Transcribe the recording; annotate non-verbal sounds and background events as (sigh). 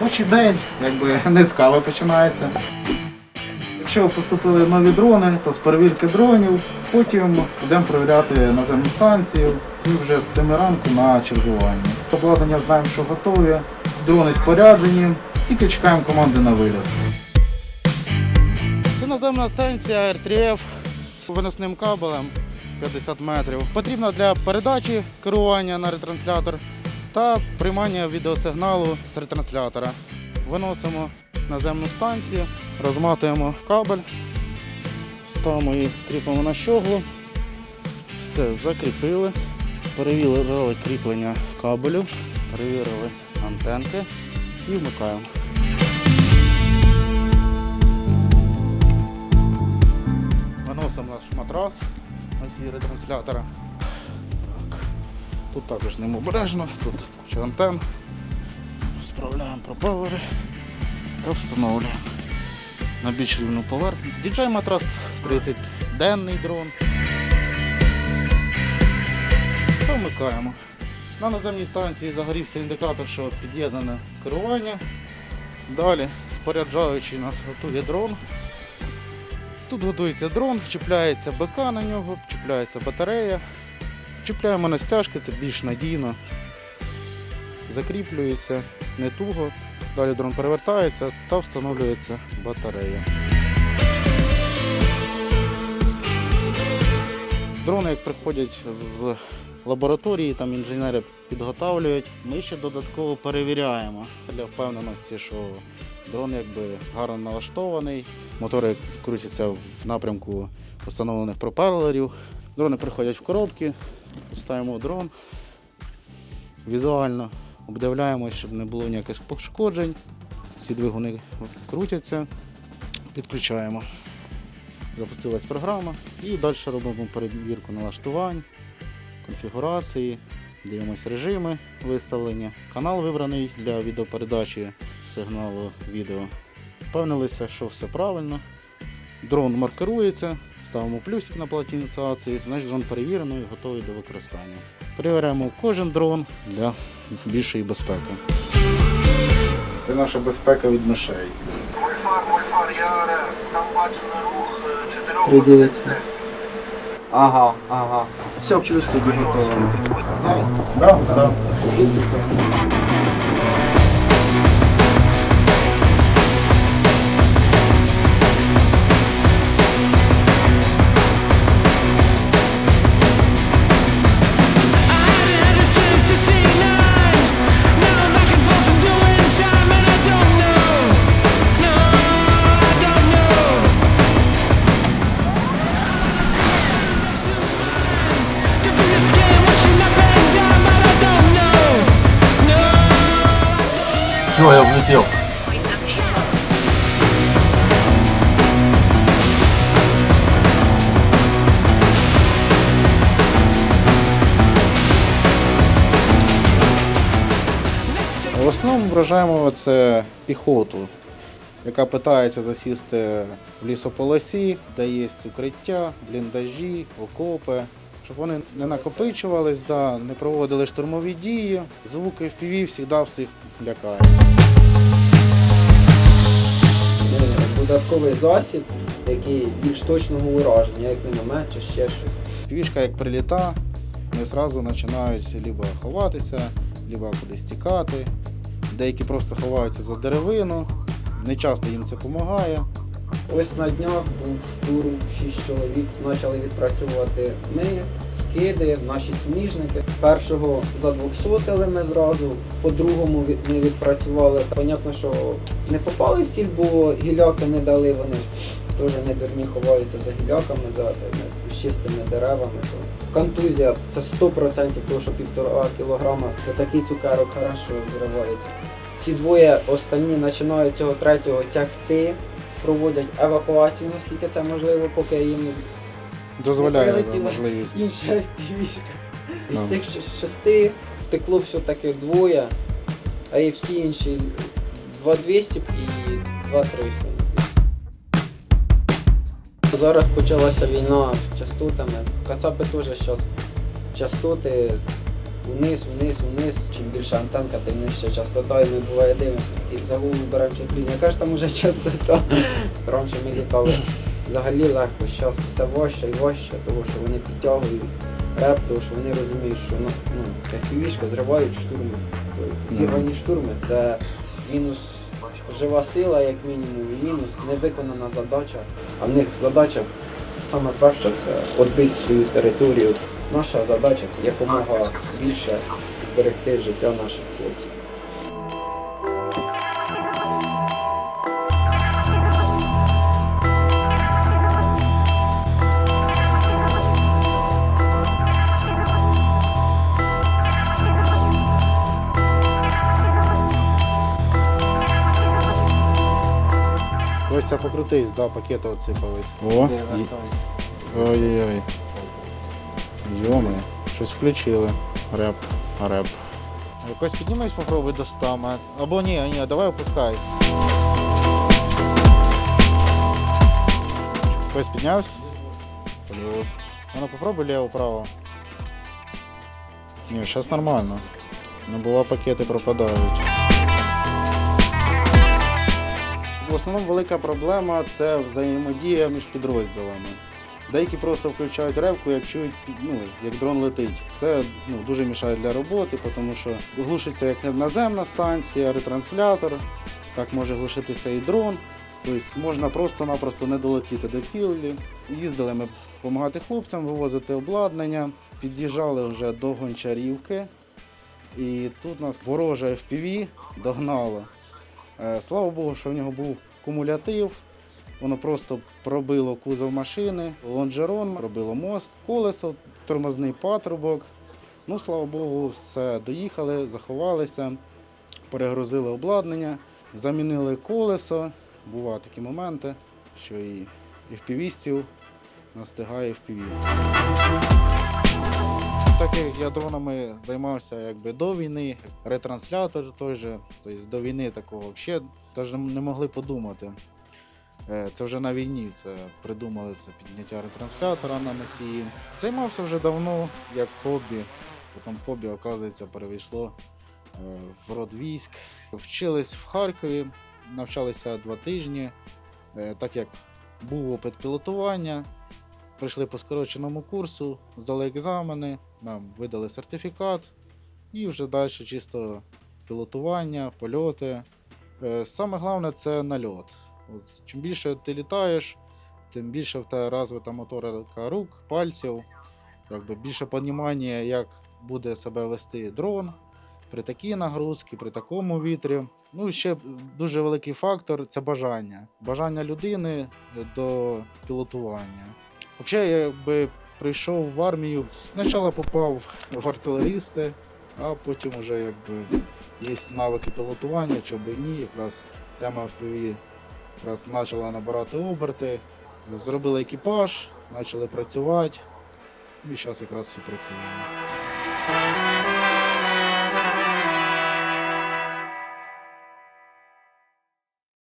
Робочий день, якби не з починається. Якщо поступили нові дрони, то з перевірки дронів, потім йдемо перевіряти наземну станцію. Ми вже з 7 ранку на чергуванні. Обладнання знаємо, що готові, дрони споряджені, тільки чекаємо команди на виліт. Це наземна станція R3F з виносним кабелем 50 метрів. Потрібна для передачі керування на ретранслятор та приймання відеосигналу з ретранслятора. Виносимо наземну станцію, розматуємо кабель, ставимо її, кріпимо на щоглу. Все, закріпили. Перевірили кріплення кабелю, перевірили антенки і вмикаємо. Виносимо наш матрас на носій ретранслятора. Тут також з ним обережно, тут куча антен. Справляємо пропелери та встановлюємо на більш рівну поверхність. DJI матрас 30 денний дрон. Та вмикаємо. На наземній станції загорівся індикатор, що під'єднане керування. Далі споряджаючий нас готує дрон. Тут готується дрон, чіпляється БК на нього, чіпляється батарея. Чіпляємо на стяжки, це більш надійно. Закріплюється не туго. Далі дрон перевертається та встановлюється батарея. Дрони, як приходять з лабораторії, там інженери підготовлюють, ми ще додатково перевіряємо для впевненості, що дрон якби гарно налаштований, мотори крутяться в напрямку встановлених пропелерів. Дрони приходять в коробки, ставимо дрон, візуально обдивляємося, щоб не було ніяких пошкоджень. Всі двигуни крутяться, підключаємо. Запустилась програма і далі робимо перевірку налаштувань, конфігурації, дивимося режими виставлення. Канал вибраний для відеопередачі сигналу відео. Впевнилися, що все правильно. Дрон маркирується, ставимо плюсик на платі ініціації, значить дрон перевірено і готовий до використання. Перевіряємо кожен дрон для більшої безпеки. Це наша безпека від мишей. Мольфар, мольфар, я РС. Там бачили рух е, чотирьох Придивиться. Ага, ага. Все, тоді готово. Да, да. В основному вражаємо це піхоту, яка питається засісти в лісополосі, де є укриття, бліндажі, окопи, щоб вони не накопичувались, да, не проводили штурмові дії. Звуки в піві завжди всіх лякають. Додатковий засіб, який більш точного ураження, як міномет чи ще щось. Півішка як приліта, вони одразу починають либо ховатися, либо кудись тікати. Деякі просто ховаються за деревину. Не часто їм це допомагає. Ось на днях був штурм, 6 чоловік почали відпрацьовувати ми, скиди, наші суміжники. Першого задвухсотили ми зразу, по другому ми відпрацювали. Понятно, що не попали в ціль, бо гіляки не дали, вони ж теж не дурні ховаються за гіляками, за тими кущистими деревами. То Контузія це 100% того, що півтора кілограма. Це такий цукерок хорошо виривається. Ці двоє останні починають цього третього тягти, проводять евакуацію, наскільки це можливо, поки їм Дозволяє можливість. (laughs) інша півішка. Із Ну. цих шести втекло все-таки двоє, а і всі інші 2200 і 2300. Зараз почалася війна з частотами. Кацапи теж зараз частоти вниз, вниз, вниз. Чим більше антенка, тим нижча частота. І ми буває дивимося, такий за голову беремо чіпління. Яка ж там уже частота? Раніше ми літали взагалі легко, зараз все важче і важче, тому що вони підтягують реп, тому що вони розуміють, що ну, ну, FPV-шка зривають штурми. Тобто зірвані штурми це мінус жива сила, як мінімум, і мінус невиконана задача. А в них задача саме перша це відбити свою територію. Наша задача це якомога більше зберегти життя наших хлопців. Покрутись, да, пакети отсипались. О, і- ой-ой-ой. Йоми, щось включили. Реп, реп. Якось піднімись, попробуй до 100 мет. Або ні, ні, давай опускайся. Якось піднявся? Плюс. Ну, попробуй ліво-право. Ні, зараз нормально. Не було пакети пропадають. В основному велика проблема це взаємодія між підрозділами. Деякі просто включають ревку, як чують, ну, як дрон летить. Це ну, дуже мішає для роботи, тому що глушиться як наземна станція, ретранслятор, так може глушитися і дрон. Тобто можна просто-напросто не долетіти до цілі. Їздили ми допомагати хлопцям, вивозити обладнання, під'їжджали вже до Гончарівки. І тут нас вороже FPV догнало. Е, Слава Богу, що в нього був кумулятив. Воно просто пробило кузов машини, лонжерон, пробило мост, колесо, тормозний патрубок. Ну, слава Богу, все доїхали, заховалися, перегрузили обладнання, замінили колесо. Бувають такі моменти, що і, і впівістів настигає впіві. Так як я дронами займався якби до війни, ретранслятор той же, тобто до війни такого взагалі навіть не могли подумати. Е, Це вже на війні це придумали це підняття ретранслятора на носії. Займався вже давно як хобі. Потім хобі, оказується, перейшло е, в род військ. Вчились в Харкові, навчалися два тижні. Е, Так як був опит пілотування, прийшли по скороченому курсу, здали екзамени, нам видали сертифікат і вже далі чисто пілотування, польоти. Е, Саме головне це нальот. От, чим більше ти літаєш, тим більше в тебе розвита моторика рук, пальців, якби більше розуміння, як буде себе вести дрон при такій нагрузці, при такому вітрі. Ну і ще дуже великий фактор це бажання. Бажання людини до пілотування. Взагалі, я якби прийшов в армію, спочатку попав в артилерісти, а потім вже якби є навики пілотування, чи б ні. Якраз тема FPV якраз почала набирати оберти, зробили екіпаж, почали працювати. І зараз якраз всі працюємо.